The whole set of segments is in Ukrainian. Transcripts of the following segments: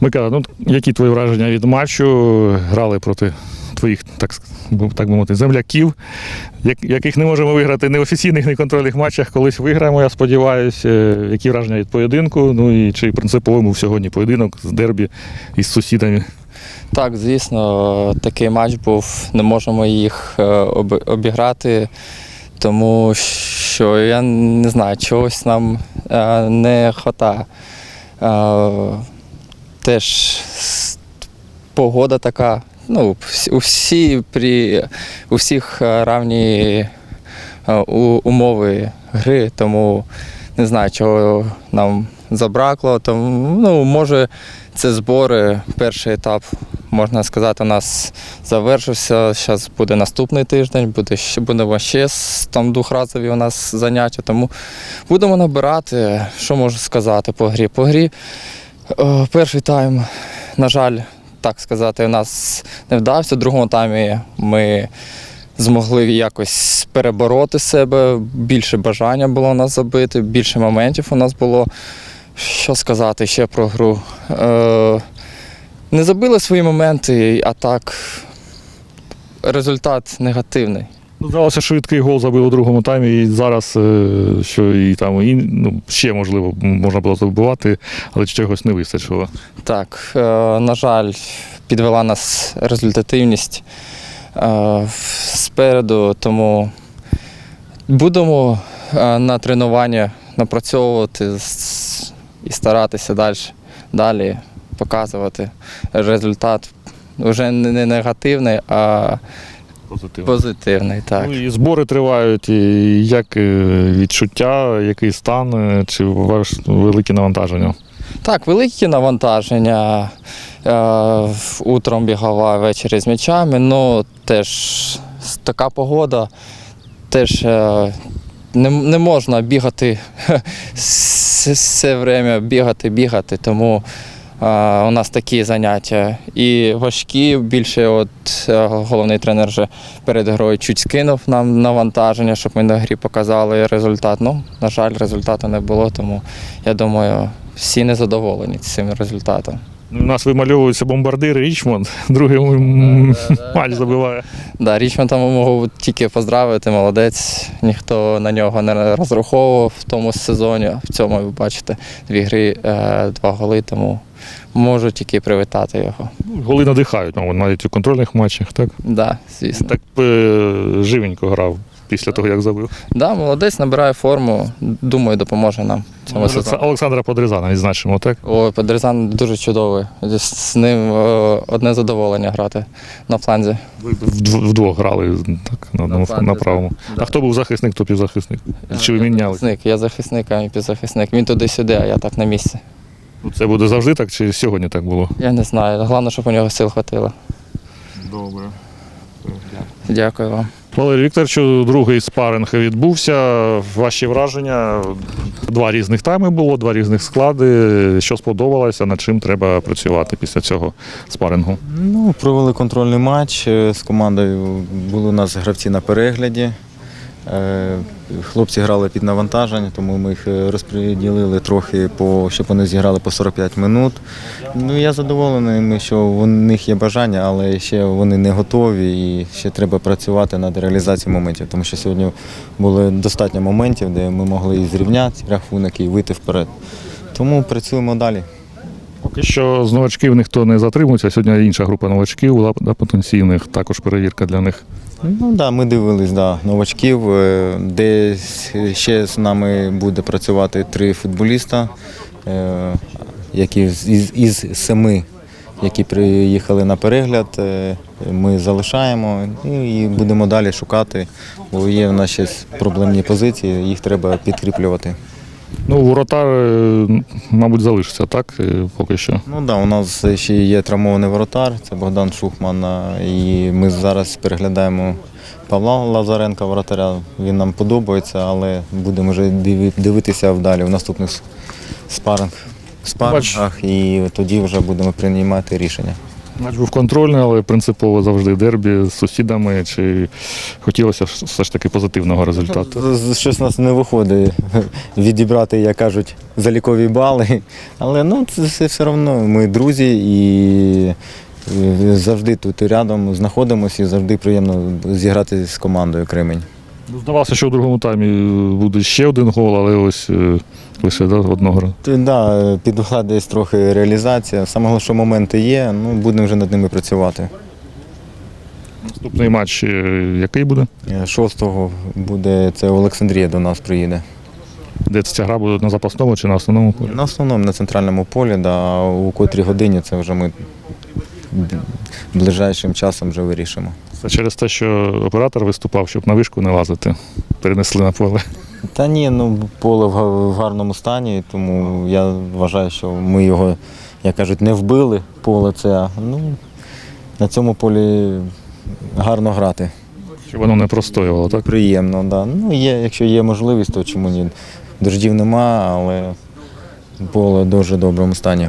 Микола, ну які твої враження від матчу? Грали проти твоїх, так, так би мовити, земляків, яких не можемо виграти ні в офіційних, ні контрольних матчах. Колись виграємо, я сподіваюся. Які враження від поєдинку? Ну і чи принципово був сьогодні поєдинок з дербі із сусідами? Так, звісно, такий матч був. Не можемо їх е, обіграти, тому що я не знаю, чогось нам е, не вистачає. Теж погода така. Ну, у, всі при, у всіх е, равні е, умови гри, тому не знаю, чого нам забракло. Тому, ну, може, це збори, перший етап, можна сказати, у нас завершився. Зараз буде наступний тиждень, буде будемо ще там двохразові у нас заняття. Тому будемо набирати. Що можу сказати по грі? По грі перший тайм, на жаль, так сказати, у нас не вдався. В другому таймі ми змогли якось перебороти себе. Більше бажання було у нас забити, більше моментів у нас було. Що сказати ще про гру? Е, не забили свої моменти, а так результат негативний. Ну, Здавалося, швидкий гол забив у другому таймі, і зараз, е, що і там і, ну, ще можливо можна було забивати, але чогось не вистачило. Так, е, на жаль, підвела нас результативність е, спереду, тому будемо на тренування напрацьовувати і старатися далі, далі показувати результат. Вже не негативний, а Позитивно. позитивний. Так. Ну, і збори тривають, і як е, відчуття, який стан, е, чи ваш великі навантаження? Так, великі навантаження. Е, утром бігала ввечері з м'ячами, ну теж така погода, теж е, не, не можна бігати все время бігати, бігати, тому у нас такі заняття. І важкі, більше от е, головний тренер вже перед грою чуть скинув нам навантаження, щоб ми на грі показали результат. Ну, на жаль, результату не було, тому я думаю, всі незадоволені цим результатом. У нас вимальовується бомбардир Річмонд, другий матч забиває. Да, Річмонда можу тільки поздравити, молодець. Ніхто на нього не розраховував в тому сезоні. В цьому ви бачите дві гри, е, два голи, тому можу тільки привітати його. Ну, Голи надихають, мабуть, навіть у контрольних матчах, так? Да, звісно. Так е, живенько грав після того, як забив. Да, молодець набирає форму. Думаю, допоможе нам в цьому Може, це сезоні. Олександра Подрізана відзначимо, так? Ой, Подрізан дуже чудовий. З ним е, одне задоволення грати на фланзі. Ви вдв- вдвох грали так, на, одному, фланзі, на так. правому. Да. А хто був захисник, хто півзахисник? Чи ви Я міняли? захисник, я захисник, а він півзахисник. Він туди-сюди, а я так на місці. Ну, Це буде завжди так, чи сьогодні так було? Я не знаю. Головне, щоб у нього сил хватило. Добре. Дякую вам. Валерій Вікторовичу, другий спаринг відбувся. Ваші враження? Два різних тайми було, два різних склади. Що сподобалося, над чим треба працювати після цього спарингу? Ну, провели контрольний матч е, з командою. Були у нас гравці на перегляді. Е, Хлопці грали під навантаження, тому ми їх е, розподілили трохи, по, щоб вони зіграли по 45 минут. Ну, я задоволений, що у них є бажання, але ще вони не готові і ще треба працювати над реалізацією моментів, тому що сьогодні було достатньо моментів, де ми могли і зрівняти рахунок і вийти вперед. Тому працюємо далі. Поки що з новачків ніхто не затримується. Сьогодні інша група новачків була да, потенційних, також перевірка для них. Ну да, ми дивились да, новачків. е, Десь ще з нами буде працювати три футболіста, е, які із, із семи, які приїхали на перегляд. е, Ми залишаємо і будемо далі шукати, бо є в нас ще проблемні позиції, їх треба підкріплювати. Ну, воротар, е, мабуть, залишиться, так? е, Поки що. Ну да, у нас ще є травмований воротар, це Богдан Шухман. І ми зараз переглядаємо Павла Лазаренка, воротаря. Він нам подобається, але будемо вже дивитися вдалі в наступних спаринг, спарингах і тоді вже будемо приймати рішення. Матч був контрольний, але принципово завжди дербі з сусідами. Чи хотілося все ж таки позитивного результату? Щось нас не виходить відібрати, як кажуть, залікові бали. Але ну, це все, одно ми друзі і завжди тут рядом знаходимося і завжди приємно зіграти з командою Кремень. Ну, Здавалося, що в другому таймі буде ще один гол, але ось е, лише да, одного разу. Т- Да, підвела десь трохи реалізація. Саме головне, що моменти є, ну будемо вже над ними працювати. Наступний матч е, який буде? Е, Шостого буде це Олександрія до нас приїде. Де ця гра буде на запасному чи на основному полі? На основному на центральному полі, да, а у котрій годині це вже ми ближайшим часом вже вирішимо. Це через те, що оператор виступав, щоб на вишку не лазити. Перенесли на поле. Та ні, ну поле в гарному стані, тому я вважаю, що ми його, як кажуть, не вбили поле це. Ну, на цьому полі гарно грати. Щоб воно не простоювало, так? Приємно, да. Ну, є, якщо є можливість, то чому ні? Дождів нема, але поле в дуже доброму стані.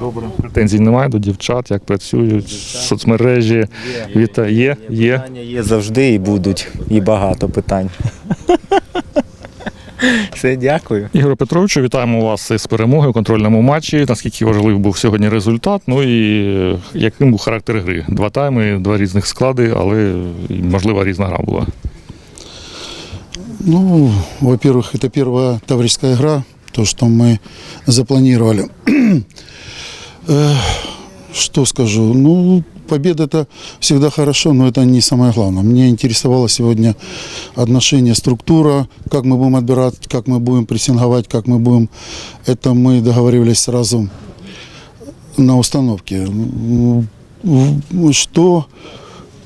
Добре. Претензій немає до дівчат, як працюють, соцмережі. Віта є, є. Питання є завжди і будуть, і багато питань. Все, дякую. Ігор Петровичу, вітаємо вас із перемоги у контрольному матчі. Наскільки важливий був сьогодні результат? Ну і е, яким був характер гри? Два тайми, два різних склади, але і, можливо різна гра була. Ну, во-первых, это первая таврическая игра, то, что мы запланировали. Что скажу? Ну, победа это всегда хорошо, но это не самое главное. Мне интересовало сегодня отношение, структура, как мы будем отбирать, как мы будем прессинговать, как мы будем. Это мы договаривались сразу на установке. Что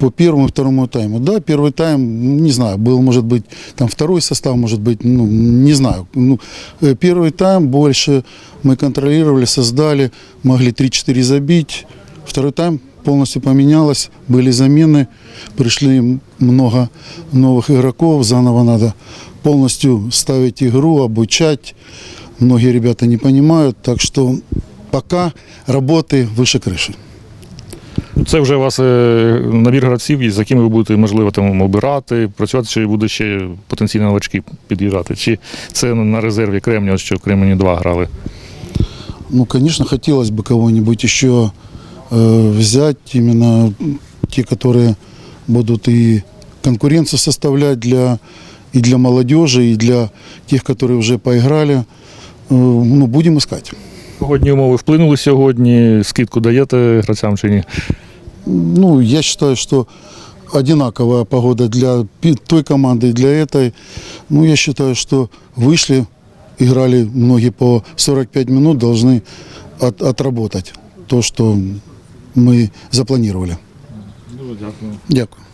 по первому и второму тайму. Да, первый тайм, не знаю, был, может быть, там второй состав, может быть, ну, не знаю. Ну, э, первый тайм больше мы контролировали, создали, могли 3-4 забить. Второй тайм полностью поменялось, были замены, пришли много новых игроков, заново надо полностью ставить игру, обучать. Многие ребята не понимают, так что пока работы выше крыши. Це вже у вас е, набір гравців, з якими ви будете, можливо, там обирати, працювати, чи буде ще потенційні новачки під'їжджати? Чи це на резерві Кремня, що в Кремені 2 грали? Ну, конечно, хотелось бы кого-нибудь еще э, взять, именно те, которые будут и конкуренцию составлять для, и для молодежи, и для тех, которые уже поиграли. Э, ну, будем искать. Погодні умови вплинули сьогодні, скидку даєте гравцям чи ні? Ну, я считаю, что одинаковая погода для пи- той команды и для этой. Ну, я считаю, что вышли, играли многие по 45 минут, должны от- отработать то, что мы запланировали. Дякую.